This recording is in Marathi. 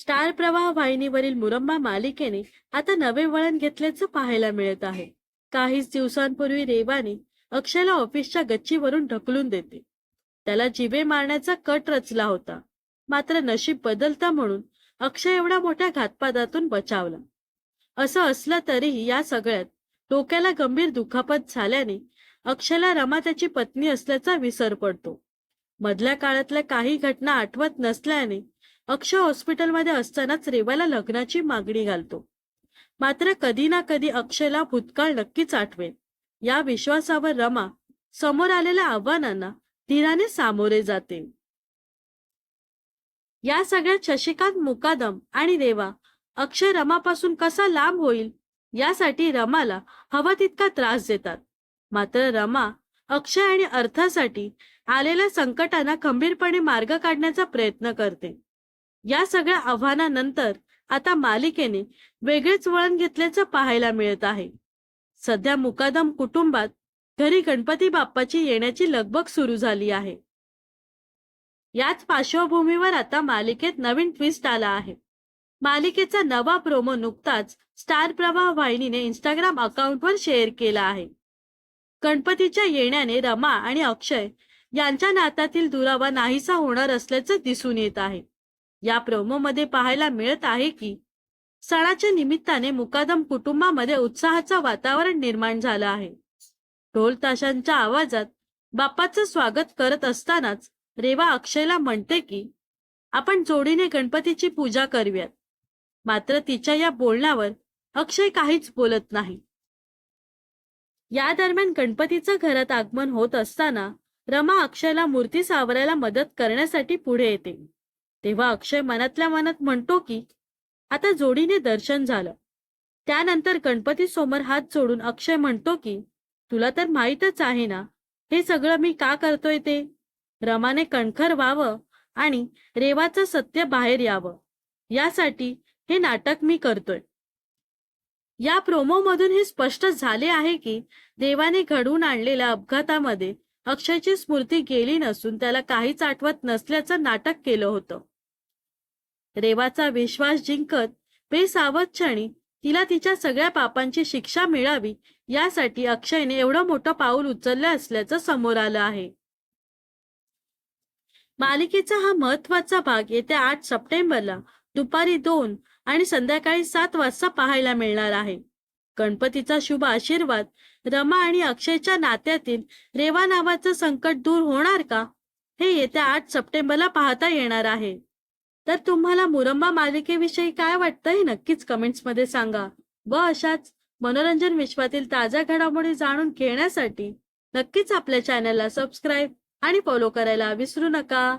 स्टार प्रवाह वाहिनीवरील मुरंबा मालिकेने आता नवे वळण घेतल्याचं पाहायला मिळत आहे. काहीच दिवसांपूर्वी रेवाने अक्षयला ऑफिसच्या गच्चीवरून ढकलून देते. त्याला जिवे मारण्याचा कट रचला होता. मात्र नशीब बदलता म्हणून अक्षय एवढ्या मोठ्या घातपातातून बचावला. असं असलं तरीही या सगळ्यात डोक्याला गंभीर दुखापत झाल्याने अक्षयला रमा त्याची पत्नी असल्याचा विसर पडतो. मधल्या काळातल्या काही घटना आठवत नसल्याने अक्षय हॉस्पिटलमध्ये असतानाच रेवाला लग्नाची मागणी घालतो. मात्र कधी ना कधी अक्षयला भूतकाळ नक्कीच आठवेल. या विश्वासावर रमा समोर आलेल्या आव्हानांना धीराने सामोरे जाते. या सगळ्यात शशिकांत मुकादम आणि रेवा अक्षय रमापासून कसा लांब होईल यासाठी रमाला हवा तितका त्रास देतात. मात्र रमा अक्षय आणि अर्थासाठी आलेल्या संकटांना खंबीरपणे मार्ग काढण्याचा प्रयत्न करते. या सगळ्या आव्हानानंतर आता मालिकेने वेगळेच वळण घेतल्याचं पाहायला मिळत आहे. सध्या मुकादम कुटुंबात घरी गणपती बाप्पाची येण्याची लगबग सुरू झाली आहे. याच पार्श्वभूमीवर आता मालिकेत नवीन ट्विस्ट आला आहे. मालिकेचा नवा प्रोमो नुकताच स्टार प्रवाह वाहिनीने इंस्टाग्राम अकाउंटवर शेअर केला आहे. गणपतीच्या येण्याने रमा आणि अक्षय यांच्या नात्यातील दुरावा नाहीसा होणार असल्याचं दिसून येत आहे. या प्रोमोमध्ये पाहायला मिळत आहे की सणाच्या निमित्ताने मुकादम कुटुंबामध्ये उत्साहाचं वातावरण निर्माण झालं आहे. ढोल ताशांच्या आवाजात बाप्पाचं स्वागत करत असतानाच रेवा अक्षयला म्हणते की आपण जोडीने गणपतीची पूजा करूयात. मात्र तिच्या या बोलण्यावर अक्षय काहीच बोलत नाही. या दरम्यान गणपतीचं घरात आगमन होत असताना रमा अक्षयला मूर्ती सावरायला मदत करण्यासाठी पुढे येते. तेव्हा अक्षय मनातल्या मनात म्हणतो की आता जोडीने दर्शन झालं. त्यानंतर गणपती समोर हात जोडून अक्षय म्हणतो की तुला तर माहीतच आहे ना हे सगळं मी का करतोय ते? रमाने कणखर व्हावं आणि रेवाचं सत्य बाहेर यावं. यासाठी हे नाटक मी करतोय. या प्रोमो मधून हे स्पष्ट झाले आहे की देवाने घडवून आणलेल्या अपघातामध्ये अक्षयची स्मृती गेली नसून त्याला काहीच आठवत नसल्याचं नाटक केलं होतं. रेवाचा विश्वास जिंकत बेसावध क्षणी तिला तिच्या सगळ्या पापांची शिक्षा मिळावी यासाठी अक्षयने एवढं मोठं पाऊल उचललं असल्याचं समोर आलं आहे. मालिकेचा हा महत्त्वाचा भाग येत्या आठ सप्टेंबरला दुपारी दोन आणि संध्याकाळी सात वाजता पाहायला मिळणार आहे. गणपतीचा शुभ आशीर्वाद रमा आणि अक्षयच्या नात्यातील रेवा नावाचं संकट दूर होणार का हे येत्या आठ सप्टेंबरला पाहता येणार आहे. तर तुम्हाला मुरंबा मालिकेविषयी काय वाटतं हे नक्कीच कमेंट्समध्ये सांगा. व अशाच मनोरंजन विश्वातील ताज्या घडामोडी जाणून घेण्यासाठी नक्कीच आपल्या चॅनलला सबस्क्राईब आणि फॉलो करायला विसरू नका.